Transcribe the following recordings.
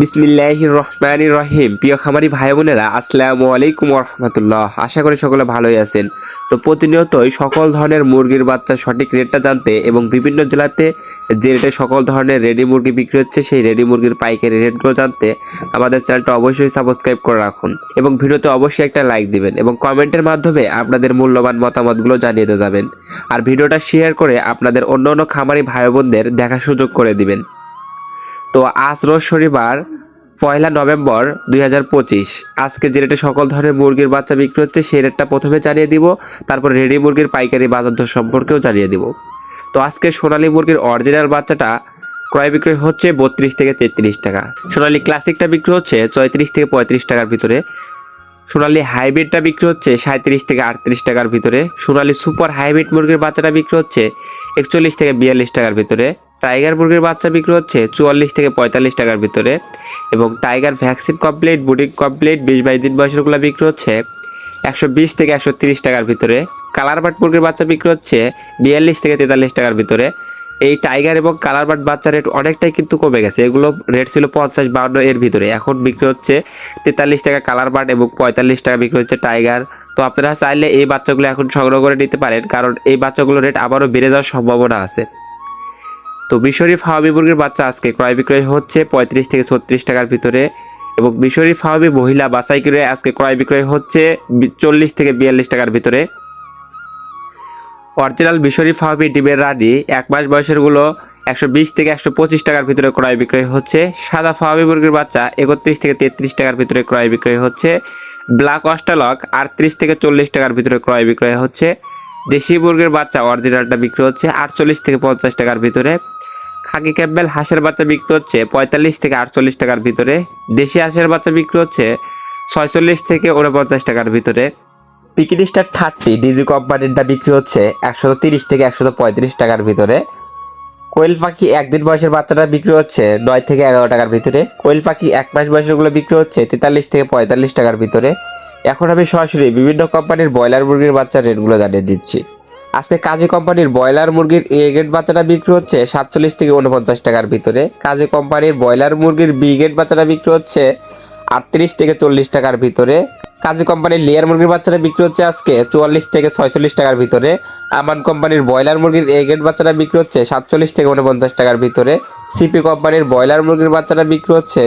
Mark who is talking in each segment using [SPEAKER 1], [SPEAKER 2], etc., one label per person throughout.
[SPEAKER 1] বিসমিল্লাহির রহমানির রহিম। প্রিয় খামারি ভাই বোনেরা, আসসালামু আলাইকুম রহমতুল্লাহ। আশা করি সকলে ভালোই আছেন। তো প্রতিনিয়তই সকল ধরনের মুরগির বাচ্চা সঠিক রেটটা জানতে এবং বিভিন্ন জেলাতে যে রেটে সকল ধরনের রেডি মুরগি বিক্রি হচ্ছে, সেই রেডি মুরগির পাইকারি রেটগুলো জানতে আমাদের চ্যানেলটা অবশ্যই সাবস্ক্রাইব করে রাখুন এবং ভিডিওতে অবশ্যই একটা লাইক দিবেন এবং কমেন্টের মাধ্যমে আপনাদের মূল্যবান মতামতগুলো জানিয়ে দিয়ে যাবেন। আর ভিডিওটা শেয়ার করে আপনাদের অন্য অন্য খামারি ভাই বোনদের দেখার সুযোগ করে দিবেন। তো আজ রোজ শনিবার, পয়লা নভেম্বর দুই হাজার পঁচিশ। আজকে যে রেটে সকল ধরনের মুরগির বাচ্চা বিক্রি হচ্ছে, সেই রেটটা প্রথমে জানিয়ে দিব, তারপর রেডি মুরগির পাইকারি বাজার দর সম্পর্কেও জানিয়ে দিব। তো আজকে সোনালী মুরগির অরিজিনাল বাচ্চাটা ক্রয় বিক্রয় হচ্ছে বত্রিশ থেকে তেত্রিশ টাকা। সোনালী ক্লাসিকটা বিক্রি হচ্ছে চৌত্রিশ থেকে পঁয়ত্রিশ টাকার ভিতরে। সোনালী হাইব্রিডটা বিক্রি হচ্ছে সাঁত্রিশ থেকে আটত্রিশ টাকার ভিতরে। সোনালী সুপার হাইব্রিড মুরগির বাচ্চাটা বিক্রি হচ্ছে একচল্লিশ থেকে বিয়াল্লিশ টাকার ভিতরে। টাইগার মুরগির বাচ্চা বিক্রি হচ্ছে চুয়াল্লিশ থেকে পঁয়তাল্লিশ টাকার ভিতরে এবং টাইগার ভ্যাকসিন কমপ্লিট বুডিং কমপ্লিট, বিশ বাইশ দিন বয়সেরগুলো বিক্রি হচ্ছে একশো বিশ থেকে একশো তিরিশ টাকার ভিতরে। কালার বাট মুরগির বাচ্চা বিক্রি হচ্ছে বিয়াল্লিশ থেকে তেতাল্লিশ টাকার ভিতরে। এই টাইগার এবং কালার বাট বাচ্চা রেট অনেকটাই কিন্তু কমে গেছে। এগুলো রেট ছিল পঞ্চাশ বাউন্ন এর ভিতরে। এখন বিক্রি হচ্ছে তেতাল্লিশ টাকা কালার বাট এবং পঁয়তাল্লিশ টাকা বিক্রি হচ্ছে টাইগার। তো আপনারা চাইলে এই বাচ্চাগুলো এখন সংগ্রহ করে নিতে পারেন, কারণ এই বাচ্চাগুলোর রেট আবারও বেড়ে যাওয়ার সম্ভাবনা আছে। তো মিশরি ফাওয়াবি মুরগির বাচ্চা আজকে ক্রয় বিক্রয় হচ্ছে পঁয়ত্রিশ থেকে ছত্রিশ টাকার ভিতরে এবং মিশরি ফাওয়াবি মহিলা বাছাই করে আজকে ক্রয় বিক্রয় হচ্ছে চল্লিশ থেকে বিয়াল্লিশ টাকার ভিতরে। অরিজিনাল মিশরি ফাওয়াবি ডিমের রানি এক মাস বয়সেরগুলো একশো বিশ থেকে একশো পঁচিশ টাকার ভিতরে ক্রয় বিক্রয় হচ্ছে। সাদা ফাওয়াবি মুরগির বাচ্চা একত্রিশ থেকে তেত্রিশ টাকার ভিতরে ক্রয় বিক্রয় হচ্ছে। ব্ল্যাক অস্টালক আটত্রিশ থেকে চল্লিশ টাকার ভিতরে ক্রয় বিক্রয় হচ্ছে। দেশি মুরগির বাচ্চা অরিজিনালটা বিক্রি হচ্ছে আটচল্লিশ থেকে পঞ্চাশ টাকার ভিতরে। খাকি ক্যাম্বেল হাঁসের বাচ্চা বিক্রি হচ্ছে পঁয়তাল্লিশ থেকে আটচল্লিশ টাকার ভিতরে। দেশি হাঁসের বাচ্চা বিক্রি হচ্ছে ছয়চল্লিশ থেকে উনপঞ্চাশ টাকার ভিতরে। পিকিনি স্টার থার্টি ডিজি কোম্পানিরটা বিক্রি হচ্ছে একশো তিরিশ থেকে একশো পঁয়ত্রিশ টাকার ভিতরে। কোয়েল পাখি একদিন বয়সের বাচ্চাটা বিক্রি হচ্ছে নয় থেকে এগারো টাকার ভিতরে। কোয়েল পাখি এক মাস বয়সেরগুলো বিক্রি হচ্ছে তেতাল্লিশ থেকে পঁয়তাল্লিশ টাকার ভিতরে। এখন আমি সরাসরি বিভিন্ন কোম্পানির ব্রয়লার মুরগির বাচ্চার রেটগুলো জানিয়ে দিচ্ছি। আজকে কাজী কোম্পানির ব্রয়লার মুরগির এ গ্রেড বাচ্চাটা বিক্রি হচ্ছে সাতচল্লিশ থেকে উনপঞ্চাশ টাকার ভিতরে। কাজী কোম্পানির ব্রয়লার মুরগির বি গ্রেড বাচ্চাটা বিক্রি হচ্ছে আটত্রিশ থেকে চল্লিশ টাকার ভিতরে। কাজী কোম্পানির লেয়ার মুরগির বাচ্চাটা বিক্রি হচ্ছে আজকে চুয়াল্লিশ থেকে ছয়চল্লিশ টাকার ভিতরে। আমান কোম্পানির ব্রয়লার মুরগির এ গ্রেড বাচ্চাটা বিক্রি হচ্ছে সাতচল্লিশ থেকে উনপঞ্চাশ টাকার ভিতরে। সিপি কোম্পানির ব্রয়লার মুরগির বাচ্চাটা বিক্রি হচ্ছে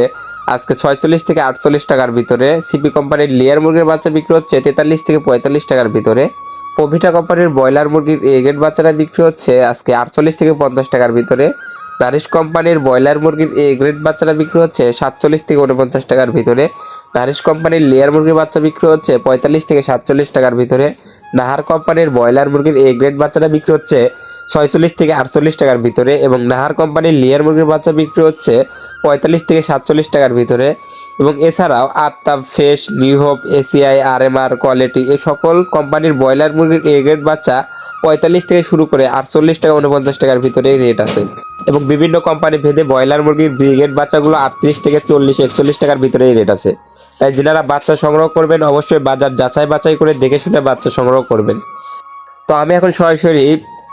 [SPEAKER 1] আজকে ছয়চল্লিশ থেকে আটচল্লিশ টাকার ভিতরে। সিপি কোম্পানির লেয়ার মুরগির বাচ্চা বিক্রি হচ্ছে তেতাল্লিশ থেকে পঁয়তাল্লিশ টাকার ভিতরে। পভিটা কোম্পানির ব্রয়লার মুরগির এ গ্রেড বাচ্চাটা বিক্রি হচ্ছে আজকে আটচল্লিশ থেকে পঞ্চাশ টাকার ভিতরে। নারিশ কোম্পানির ব্রয়লার মুরগির এ গ্রেড বাচ্চাটা বিক্রি হচ্ছে সাতচল্লিশ থেকে উনপঞ্চাশ টাকার ভিতরে। নারিশ কোম্পানির লেয়ার মুরগির বাচ্চা বিক্রি হচ্ছে পঁয়তাল্লিশ থেকে সাতচল্লিশ টাকার ভিতরে। নাহার কোম্পানির ব্রয়লার মুরগির এ গ্রেড বাচ্চাটা বিক্রি হচ্ছে ছয়চল্লিশ থেকে আটচল্লিশ টাকার ভিতরে এবং নাহার কোম্পানির লেয়ার মুরগির বাচ্চা বিক্রি হচ্ছে পঁয়তাল্লিশ থেকে সাতচল্লিশ টাকার ভিতরে এবং এছাড়াও আত্মাব ফেস নিউহোপ এসিআই, আর এম আর, কোয়ালিটি এ সকল কোম্পানির ব্রয়লার মুরগির এ গ্রেড বাচ্চা পঁয়তাল্লিশ থেকে শুরু করে আটচল্লিশ টাকা উনপঞ্চাশ টাকার ভিতরে রেট আছে। এবং বিভিন্ন কোম্পানি ভেদে ব্রয়লার মুরগির ব্রিগেড বাচ্চাগুলো আটত্রিশ থেকে চল্লিশ, একচল্লিশ টাকার ভিতরেই রেট আছে। তাই যারা বাচ্চা সংগ্রহ করবেন, অবশ্যই বাজার যাচাই বাছাই করে দেখে শুনে বাচ্চা সংগ্রহ করবেন। তো আমি এখন সরাসরি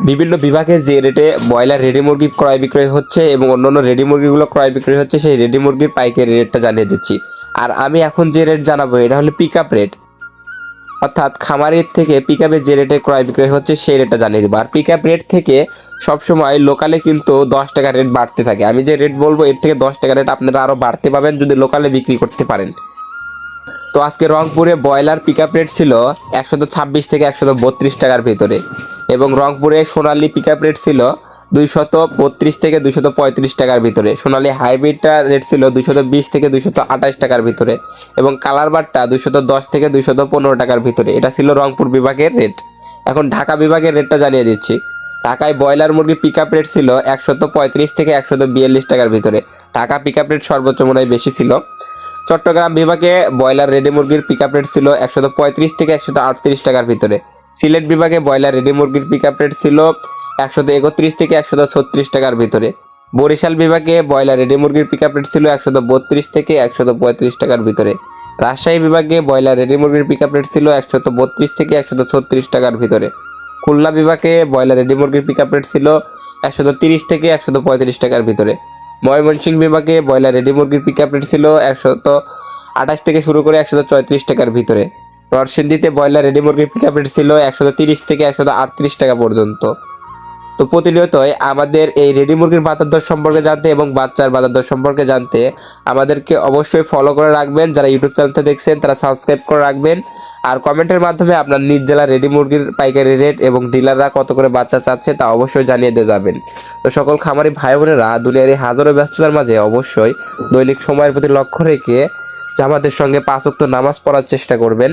[SPEAKER 1] বিভিন্ন বিভাগে যে রেটে ব্রয়লার রেডি মুরগি ক্রয় বিক্রয় হচ্ছে এবং অন্যান্য রেডি মুরগিগুলো ক্রয় বিক্রয় হচ্ছে, সেই রেডি মুরগির পাইকারি রেটটা জানিয়ে দিচ্ছি। আর আমি এখন যে রেট জানাব, এটা হলো পিক আপ রেট অর্থাৎ খামারের থেকে পিক যে রেটে ক্রয় বিক্রয় হচ্ছে সেই রেটটা জানিয়ে দেবো। আর পিক আপ রেট থেকে সবসময় লোকালে কিন্তু দশ টাকা রেট বাড়তে থাকে। আমি যে রেট বলব, এর থেকে দশ টাকা রেট আপনারা আরও বাড়তে পাবেন যদি লোকালে বিক্রি করতে পারেন। তো আজকে রংপুরে ব্রয়লার পিক আপ রেট ছিল একশত ছাব্বিশ থেকে একশত বত্রিশ টাকার ভিতরে এবং রংপুরে সোনালি পিক আপ রেট ছিল দুইশত বত্রিশ থেকে দুইশত পঁয়ত্রিশ টাকার ভিতরে। সোনালি হাইব্রিডটা রেট ছিল দুইশত বিশ থেকে দুইশত আঠাশ টাকার ভিতরে এবং কালার বারটা দুইশত দশ থেকে দুইশত পনেরো টাকার ভিতরে। এটা ছিল রংপুর বিভাগের রেট। এখন ঢাকা বিভাগের রেটটা জানিয়ে দিচ্ছি। ঢাকায় ব্রয়লার মুরগির পিক আপ রেট ছিল একশত পঁয়ত্রিশ থেকে একশত বিয়াল্লিশ টাকার ভিতরে। ঢাকা পিক আপ রেট সর্বোচ্চ মনে হয় বেশি ছিল। চট্টগ্রাম বিভাগে ব্রয়লার রেডি মুরগির পিক আপ রেট ছিল একশত পঁয়ত্রিশ থেকে একশত আটত্রিশ টাকার ভিতরে। সিলেট বিভাগে ব্রয়লার রেডি মুরগির পিক আপ রেট ছিল একশত একত্রিশ থেকে একশত ছত্রিশ টাকার ভিতরে। বরিশাল বিভাগে ব্রয়লার রেডি মুরগির পিক আপ রেট ছিল একশত বত্রিশ থেকে একশত পঁয়ত্রিশ টাকার ভিতরে। রাজশাহী বিভাগে ব্রয়লার রেডি মুরগির পিক আপ রেট ছিল একশত বত্রিশ থেকে একশত ছত্রিশ টাকার ভিতরে। খুলনা বিভাগে ব্রয়লার রেডি মুরগির পিক আপ রেট ছিল একশত তিরিশ থেকে একশত পঁয়ত্রিশ টাকার ভিতরে। ময়মনসিংহ বিভাগে ব্রয়লার রেডি মুরগির পিক আপ রেট ছিল একশত আঠাশ থেকে শুরু করে চৌত্রিশ টাকার ভিতরে। নরসিংদীতে ব্রয়লার রেডি মুরগির পিক ছিল একশো তিরিশ থেকে একশো আটত্রিশ টাকা পর্যন্ত। তো প্রতিনিয়তই আমাদের এই রেডি মুরগির বাজার দর সম্পর্কে জানতে এবং বাচ্চার বাজার দর সম্পর্কে জানতে আমাদেরকে অবশ্যই ফলো করে রাখবেন। যারা ইউটিউব চ্যানেলটা দেখছেন, তারা সাবস্ক্রাইব করে রাখবেন। আর কমেন্টের মাধ্যমে আপনার নিজ জেলার রেডি মুরগির পাইকারি রেট এবং ডিলাররা কত করে বাচ্চা চাচ্ছে তা অবশ্যই জানিয়ে দিয়ে যাবেন। তো সকল খামারি ভাই বোনেরা দুনিয়ার এই হাজারো ব্যস্ততার মাঝে অবশ্যই দৈনিক সময়ের প্রতি লক্ষ্য রেখে জামাতের সঙ্গে পাঁচ ওয়াক্ত নামাজ পড়ার চেষ্টা করবেন।